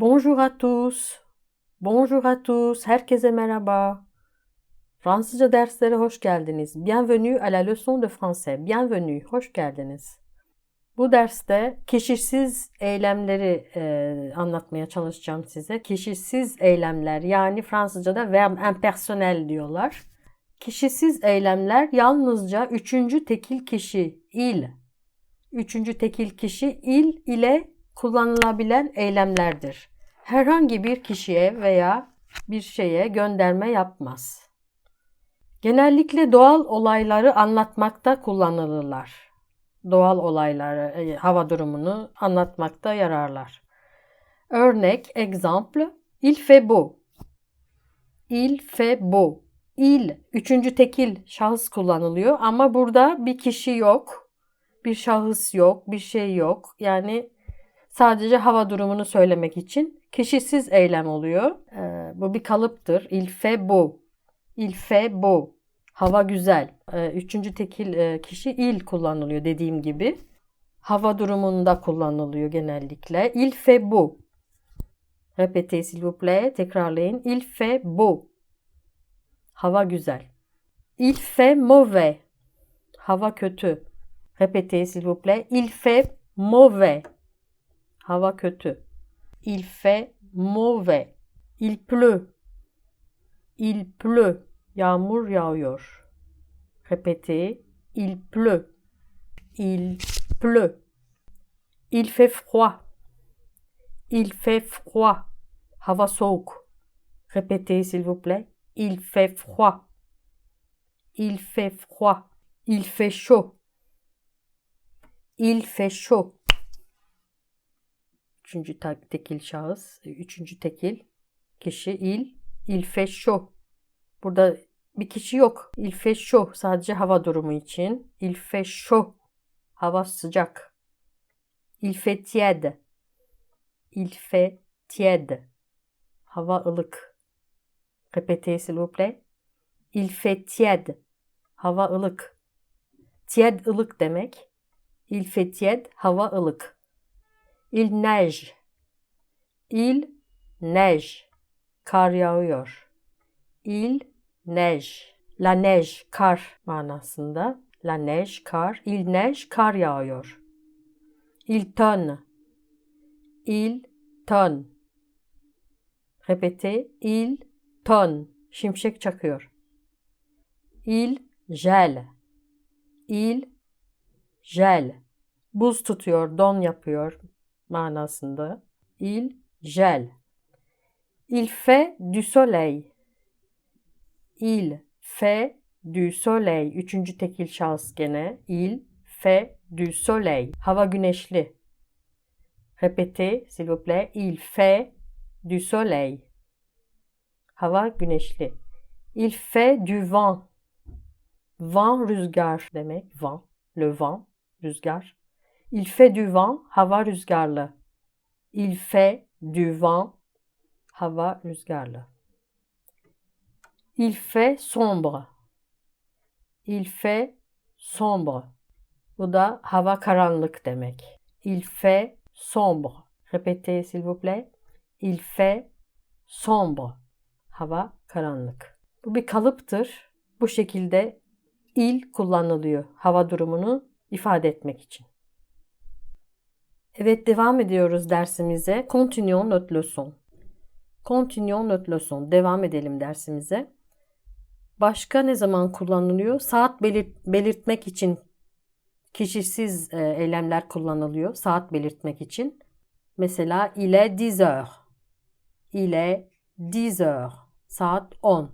Bonjour à tous. Bonjour à tous. Herkese merhaba. Fransızca derslere hoş geldiniz. Bienvenue à la leçon de français. Bienvenue. Hoş geldiniz. Bu derste kişisiz eylemleri e, anlatmaya çalışacağım size. Kişisiz eylemler yani Fransızca'da verb impersonel diyorlar. Kişisiz eylemler yalnızca üçüncü tekil kişi il. Üçüncü tekil kişi il ile kullanılabilen eylemlerdir. Herhangi bir kişiye veya bir şeye gönderme yapmaz. Genellikle doğal olayları anlatmakta kullanılırlar. Doğal olayları, e, hava durumunu anlatmakta yararlar. Örnek, exemple, il fait beau. Il fait beau. Il, üçüncü tekil şahıs kullanılıyor ama burada bir kişi yok, bir şahıs yok, bir şey yok. Yani sadece hava durumunu söylemek için kişisiz eylem oluyor. Ee, bu bir kalıptır. Il fait beau. Il fait beau. Hava güzel. Ee, üçüncü tekil e, kişi il kullanılıyor dediğim gibi. Hava durumunda kullanılıyor genellikle. Il fait beau. Répétez s'il vous plaît. Tekrarlayın. Il fait beau. Hava güzel. Il fait mauvais. Hava kötü. Répétez s'il vous plaît. Il fait mauvais. Il fait mauvais. Il pleut. Il pleut. Yağmur yağıyor. Répétez. Il pleut. Il pleut. Il fait froid. Il fait froid. Hava. Répétez s'il vous plaît. Il fait froid. Il fait froid. Il fait chaud. Il fait chaud. Üçüncü tekil şahıs, üçüncü tekil kişi il. Il fait chaud. Burada bir kişi yok. Il fait chaud sadece hava durumu için. Il fait chaud. Hava sıcak. Il fait tiède. Il fait tiède. Hava ılık. Répétez s'il vous plaît. Hava ılık. Tiède ılık demek. Il fait tiède. Hava ılık. Il neige. Il neige. Kar yağıyor. Il neige. La neige kar manasında. La neige kar. Il neige kar yağıyor. Il tonne. Il tonne. Répétez. Il tonne. Şimşek çakıyor. Il gèle. Il gèle. Buz tutuyor, don yapıyor manasında. Il gèle. Il fait du soleil. Il fait du soleil. Üçüncü tekil şahıs gene. Il fait du soleil. Hava güneşli. Répétez s'il vous plaît. Il fait du soleil. Hava güneşli. Il fait du vent. Vent rüzgar demek. Vent. Le vent. Rüzgar. Il fait du vent. Hava rüzgarlı. Il fait du vent. Hava rüzgarlı. Il fait sombre. Il fait sombre. Bu da hava karanlık demek. Il fait sombre. Répétez s'il vous plaît. Il fait sombre. Hava karanlık. Bu bir kalıptır. Bu şekilde il kullanılıyor hava durumunu ifade etmek için. Evet devam ediyoruz dersimize. Continuons notre leçon. Continuons notre leçon. Devam edelim dersimize. Başka ne zaman kullanılıyor? Saat belirt belirtmek için kişisiz e, eylemler kullanılıyor. Saat belirtmek için. Mesela il est 10 heures. Il est 10 heures. Saat 10.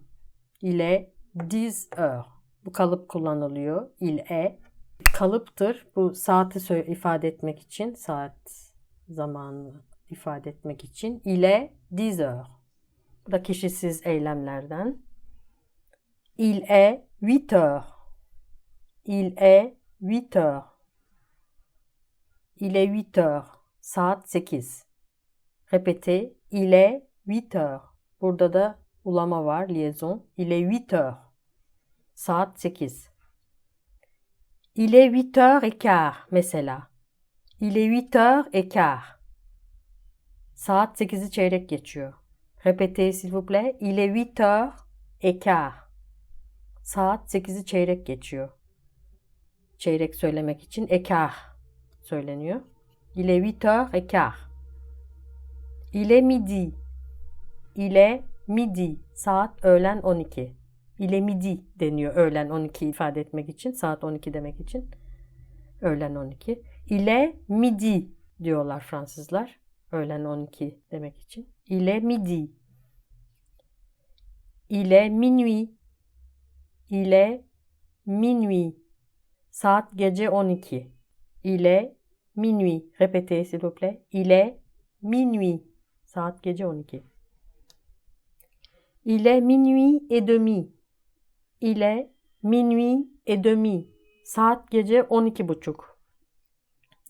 Il est 10 heures. Bu kalıp kullanılıyor. Il est kalıptır. Bu saati ifade etmek için, saat zamanını ifade etmek için. Il est 10 heures. Bu da kişisiz eylemlerden. Il est 8 heures. Il est 8 heures. Il est 8 heures. Saat 8. Répétez. Il est 8 heures. Burada da ulama var, liaison. Il est 8 heures. Saat 8. Il est 8 heures et quart mesela. Il est 8 heures et quart. Saat 8'i çeyrek geçiyor. Répétez s'il vous plaît. Il est 8 heures et quart. Saat 8'i çeyrek geçiyor. Çeyrek söylemek için écart söyleniyor. Il est 8 heures et quart. Il est midi. Il est midi. Saat öğlen 12. Il est midi deniyor öğlen 12 ifade etmek için. Saat 12 demek için. Öğlen 12. Il est midi diyorlar Fransızlar. Öğlen 12 demek için. Il est midi. Il est minuit. Il est minuit. Saat gece 12. Il est minuit. Répétez s'il vous plaît. Il est minuit. Saat gece 12. Il est minuit et demi. Il est minuit et demi. Saat gece 12 buçuk.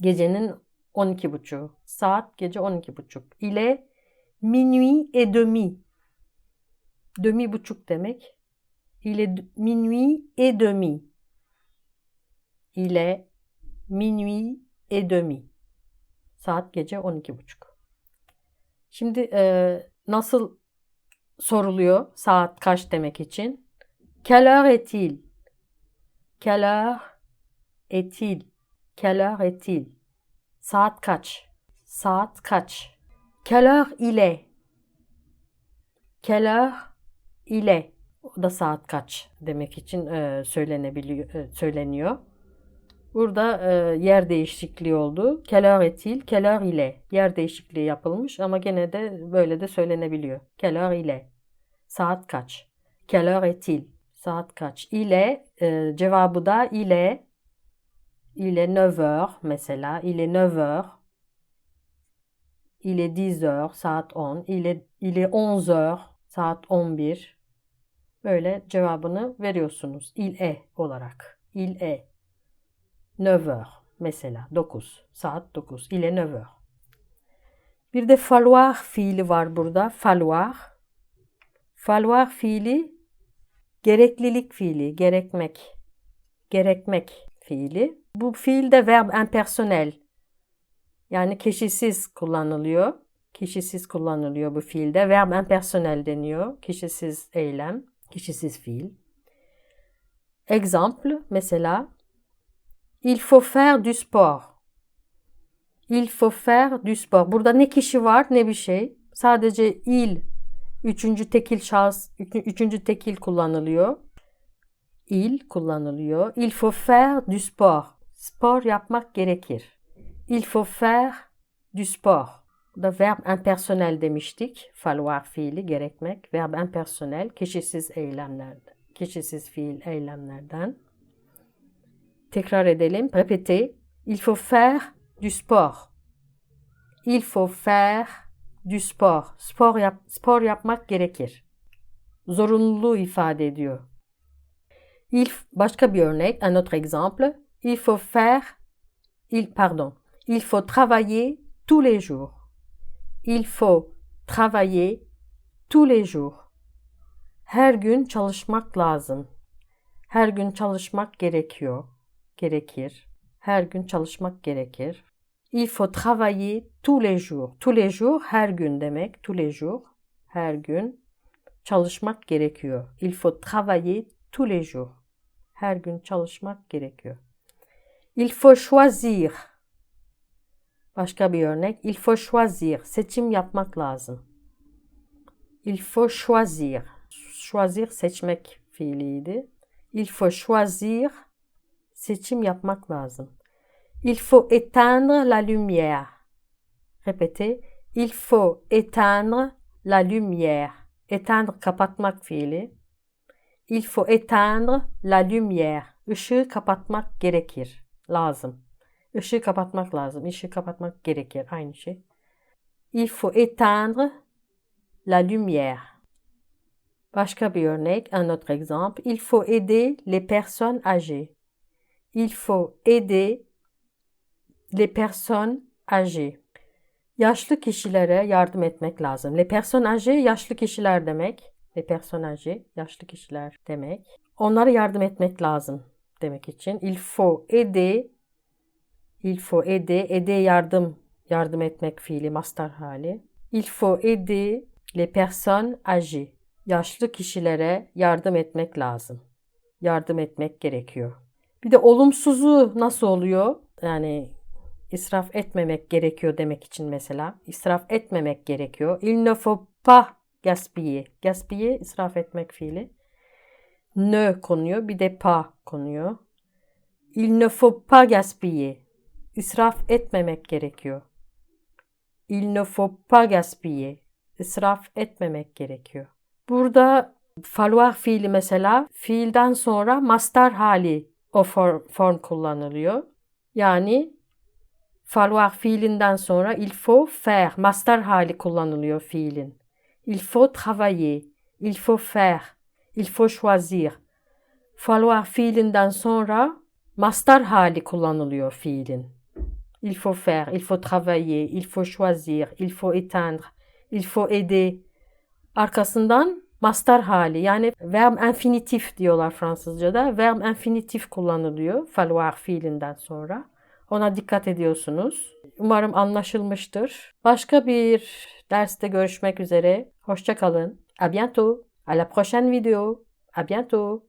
Gecenin 12 buçuğu. Saat gece 12 buçuk. Il est minuit et demi. Demi buçuk demek. Il est minuit et demi. Il est minuit et demi. Saat gece 12 buçuk. Şimdi e, nasıl soruluyor saat kaç demek için? Quelle heure est-il? Quelle heure est-il? Quelle heure est-il? Saat kaç? Saat kaç? Quelle heure il est? Quelle heure il est? O da saat kaç demek için e, söylenebiliyor, e, söyleniyor. Burada e, yer değişikliği oldu. Quelle heure est-il? Quelle heure il est? Yer değişikliği yapılmış ama gene de böyle de söylenebiliyor. Quelle heure il est? Saat kaç? Quelle heure est-il? Saat kaç? Il est e, cevabı da il est il est 9 heures mesela. Il est 9 heures. Il est 10 heures. Saat 10. Il est, il est 11 heures. Saat 11. Böyle cevabını veriyorsunuz. Il olarak. Il est. 9 heures. Mesela 9. Saat 9. Il est 9 heures. Bir de falloir fiili var burada. Falloir. Falloir fiili gereklilik fiili. Gerekmek. Gerekmek fiili. Bu fiil de verb impersonel. Yani kişisiz kullanılıyor. Kişisiz kullanılıyor bu fiilde. Verb impersonel deniyor. Kişisiz eylem, kişisiz fiil. Exemple mesela Il faut faire du sport. Il faut faire du sport. Burada ne kişi var ne bir şey. Sadece il üçüncü tekil şahıs, üçüncü tekil kullanılıyor. Il kullanılıyor. Il faut faire du sport. Spor yapmak gerekir. Il faut faire du sport. Bu da verb impersonel demiştik. Falloir fiili gerekmek. Verb impersonel kişisiz eylemlerden. Kişisiz fiil eylemlerden. Tekrar edelim. Répétez. Il faut faire du sport. Il faut faire du sport. Spor, yap, spor yapmak gerekir. Zorunluluğu ifade ediyor. Il, başka bir örnek, un autre exemple. Il faut faire, il, pardon, il faut travailler tous les jours. Il faut travailler tous les jours. Her gün çalışmak lazım. Her gün çalışmak gerekiyor. Gerekir. Her gün çalışmak gerekir. Il faut travailler tous les jours. Tous les jours her gün demek. Tous les jours her gün çalışmak gerekiyor. Il faut travailler tous les jours. Her gün çalışmak gerekiyor. Il faut choisir. Başka bir örnek. Il faut choisir. Seçim yapmak lazım. Il faut choisir. Choisir seçmek fiiliydi. Il faut choisir. Seçim yapmak lazım. Il faut éteindre la lumière. Répétez. Il faut éteindre la lumière. Éteindre kapatmak fiili. Il faut éteindre la lumière. Işığı kapatmak gerekir. Lazım. Işığı kapatmak lazım. Işığı kapatmak gerekir. Aynı şey. Il faut éteindre la lumière. Başka bir örnek, un autre exemple. Il faut aider les personnes âgées. Il faut aider les personnes âgées. Yaşlı kişilere yardım etmek lazım. Les personnes âgées yaşlı kişiler demek. Les personnes âgées yaşlı kişiler demek. Onlara yardım etmek lazım demek için. Il faut aider Il faut aider. Aider yardım. Yardım etmek fiili mastar hali. Il faut aider les personnes âgées. Yaşlı kişilere yardım etmek lazım. Yardım etmek gerekiyor. Bir de olumsuzu nasıl oluyor? Yani israf etmemek gerekiyor demek için mesela. İsraf etmemek gerekiyor. Il ne faut pas gaspiller. Gaspiller israf etmek fiili. Ne konuyor bir de pas konuyor. Il ne faut pas gaspiller. İsraf etmemek gerekiyor. Il ne faut pas gaspiller. İsraf etmemek gerekiyor. Burada falloir fiili mesela fiilden sonra mastar hali o form, form kullanılıyor. Yani falloir fiilinden sonra il faut faire mastar hali kullanılıyor fiilin. Il faut travailler, il faut faire, il faut choisir. Falloir fiilinden sonra mastar hali kullanılıyor fiilin. Il faut faire, il faut travailler, il faut choisir, il faut éteindre, il faut aider. Arkasından mastar hali yani verb infinitif diyorlar Fransızca'da. Verb infinitif kullanılıyor falloir fiilinden sonra. Ona dikkat ediyorsunuz. Umarım anlaşılmıştır. Başka bir derste görüşmek üzere. Hoşça kalın. À bientôt. À la prochaine vidéo. À bientôt.